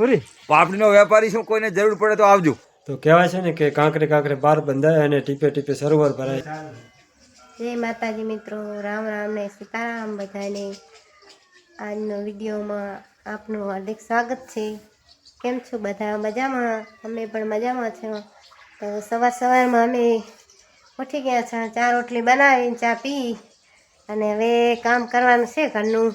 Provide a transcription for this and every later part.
પૂરી પાપડીનો વેપારી શું? કોઈને જરૂર પડે તો આવજો. તો કહેવાય છે ને કે કાંકરે કાંકરે બાર બંધાય અને ટીપે ટીપે સરોવર ભરાય. જય માતાજી મિત્રો રામ રામ ને સીતારામ બધાને. આજનો વિડીયોમાં આપનું હાર્દિક સ્વાગત છે. કેમ છો બધા? મજામાં? અમે પણ મજામાં છો. તો સવાર સવારમાં અમે ઉઠી ગયા છે ચા રોટલી બનાવીને ચા પી અને હવે કામ કરવાનું છે ઘરનું.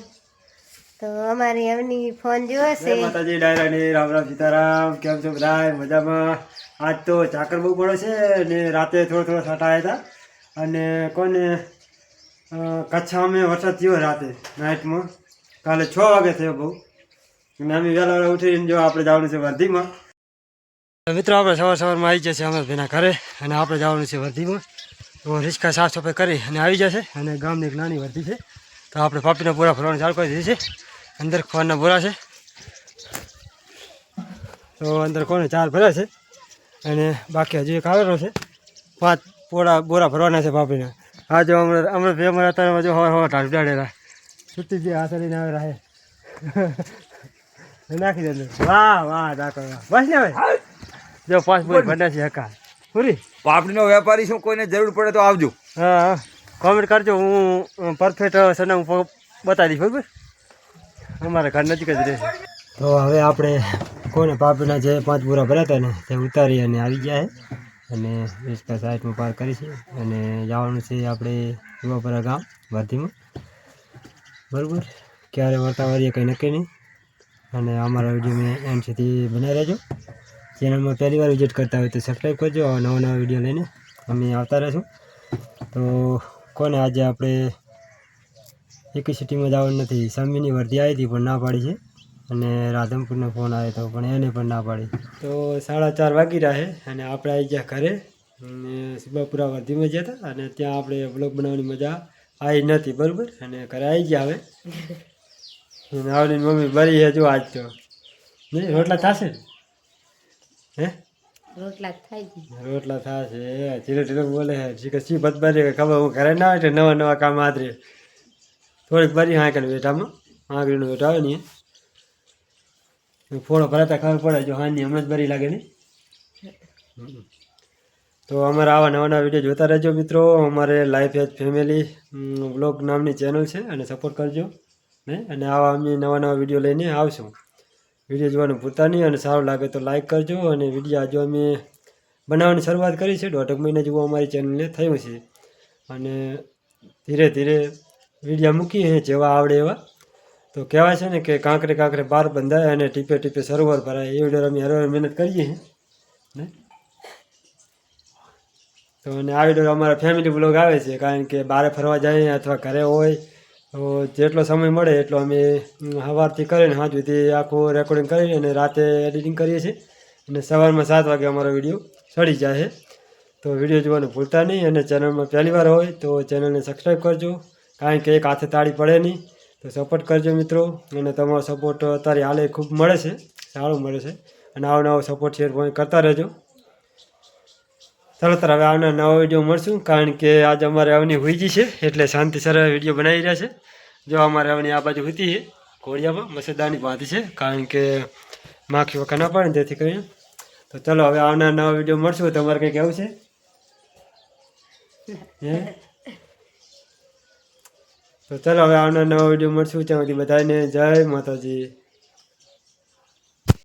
તો અમારી એમની ફોન જય માતાજી ડાયરાની રામ રામ સીતારામ. કેમ છો બધા મજામાં? આજ તો ચાકર બહુ પડે છે ને રાતે થોડો થોડો છાંટા આવ્યા હતા. અને કોને કચ્છા અમે વરસાદ થયો રાતે નાઇટમાં. કાલે છ વાગે થયો બહુ. અને અમે વહેલા વહેલા ઉઠીને જો આપણે જવાનું છે વર્ધીમાં. મિત્રો આપણે સવાર સવારમાં આવી જશે અમે ભીના ઘરે અને આપણે જવાનું છે વર્ધીમાં. તો રિક્ષા સાફ સફાઈ કરી અને આવી જશે અને ગામની એક નાની વર્ધી છે. તો આપણે પાપીના પૂરા ફરવાનું ચાલુ કરી દીધી છે. અંદર ખોરના ભરા છે. તો અંદર કોને ચાર ભર્યા છે અને બાકી હજુ એક આવેલો છે. પાંચ પોળા બોરા ભરવાના છે પાપડીના હા જો હમણાં હમણાં બે અમારા અત્યારે જો હવા હવા ઢાળ ઉડાડેલા. છૂટી જે હાથ લઈને આવે છે નાખી દે વાહ વાહ ડાકો વાહ. બસ ને હવે? જો પાંચ બોલ ભરના છે હકા. પૂરી? પાપડીનો વેપારી શું કોઈને જરૂર પડે તો આવજો. હા હા. કોમેન્ટ કરજો હું પરફેક્ટ સના હું બતાવી દઈશ બરાબર? અમારા ઘર નજીક જ રહેશે તો હવે આપણે કોને પાપીના જે પાંચ પૂરા ભર્યા હતા ને, તે ઉતારી અને આવી ગયા છે. અને રિસ્કા સાઈડમાં પાર કરી છે. અને જવાનું છે આપણે યુવાપરા ગામ વર્ધીમાં બરાબર? ક્યારે વર્તા વારીએ કંઈ નક્કી નહીં. અને અમારા વીડિયો મેં એન્ડ સુધી બનાવી રહેજો. ચેનલમાં પહેલી વાર વિઝિટ કરતા હોય તો સબસ્ક્રાઈબ કરજો. નવા નવા વીડિયો લઈને અમે આવતા રહીશું. તો કોને આજે આપણે એકી સિટીમાં જવાનું નથી. સમીની વર્ધી આવી હતી પણ ના પાડી છે. અને રાધનપુરનો ફોન આવ્યો હતો પણ એને પણ ના પાડી. તો સાડા ચાર વાગી રહ્યા છે અને આપણે આવી ગયા ઘરે. અને સિબાપુરા વર્ધીમાં ગયા હતા અને ત્યાં આપણે બ્લોગ બનાવવાની મજા આવી નથી બરાબર? અને ઘરે આવી ગયા હવે. આવની મમ્મી બરી છે જો આજ તો. નહીં રોટલા થશે? હે? રોટલા થાય રોટલા થશે. ધીરે ધીરે બોલે છે. કે સી બધ ખબર? હું ઘરે ના હોય એટલે નવા નવા કામ આદરે થોડીક ભરી હાંકલ વેઠામાં આંગળીનો વેઠ આવે ને ફોડો ભરાતા ખબર પડે જો હાની હમણાં જ ભરી લાગે ને. તો અમારે આવા નવા નવા વીડિયો જોતા રહેજો મિત્રો. અમારે લાઈફ એજ ફેમિલી બ્લોગ નામની ચેનલ છે અને સપોર્ટ કરજો ને? અને આવા અમે નવા નવા વીડિયો લઈને આવશું. વીડિયો જોવાનું ભૂલતા નહીં અને સારું લાગે તો લાઈક કરજો અને વીડિયો આજે અમે બનાવવાની શરૂઆત કરી છે. દોઢક મહિના જેવું અમારી ચેનલને થયું છે. અને ધીરે ધીરે વીડિયો મૂકીએ જેવા આવડે એવા. તો કહેવાય છે ને કે કાંકરે કાંકરે બાર બંધાય અને ટીપે ટીપે સરોવર ભરાય. એવી ડર અમે હરવાર મહેનત કરીએ છીએ. તો અને આ ડર અમારા ફેમિલી બ્લોગ આવે છે, કારણ કે બહાર ફરવા જઈએ અથવા ઘરે હોય, તો જેટલો સમય મળે એટલો અમે સવારથી કરીને સાંજ સુધી આખું રેકોર્ડિંગ કરી અને રાતે એડિટિંગ કરીએ છીએ. અને સવારમાં સાત વાગે અમારો વીડિયો સડી જાય છે. તો વીડિયો જોવાનું ભૂલતા નહીં અને ચેનલમાં પહેલી વાર હોય તો ચેનલને સબસ્ક્રાઈબ કરજો. કારણ કે એક હાથે તાળી પડે નહીં. તો સપોર્ટ કરજો મિત્રો. અને તમારો સપોર્ટ અત્યારે હાલે ખૂબ મળે છે. સારો મળે છે. અને આવો નવો સપોર્ટ શેર કરતા રહેજો. ચાલો, તાર હવે આવનાર નવો વીડિયો મળશું. કારણ કે આજ અમારે અવની હુઈજી છે. એટલે શાંતિ સરળ વીડિયો બનાવી રહ્યા છે. જો અમારે અવની આ બાજુ હુતી છે ઘોડિયામાં મસેદાની બાંધી છે. કારણ કે માખી વખત ના પડે તેથી કરીને. તો ચલો, હવે આવનાર નવો વીડિયો મળશું. તમારે કંઈ કહેવું છે? હે? તો ચાલો હવે આવનાર નવો વીડિયો મળશું. ત્યાં સુધી બધાને જય માતાજી.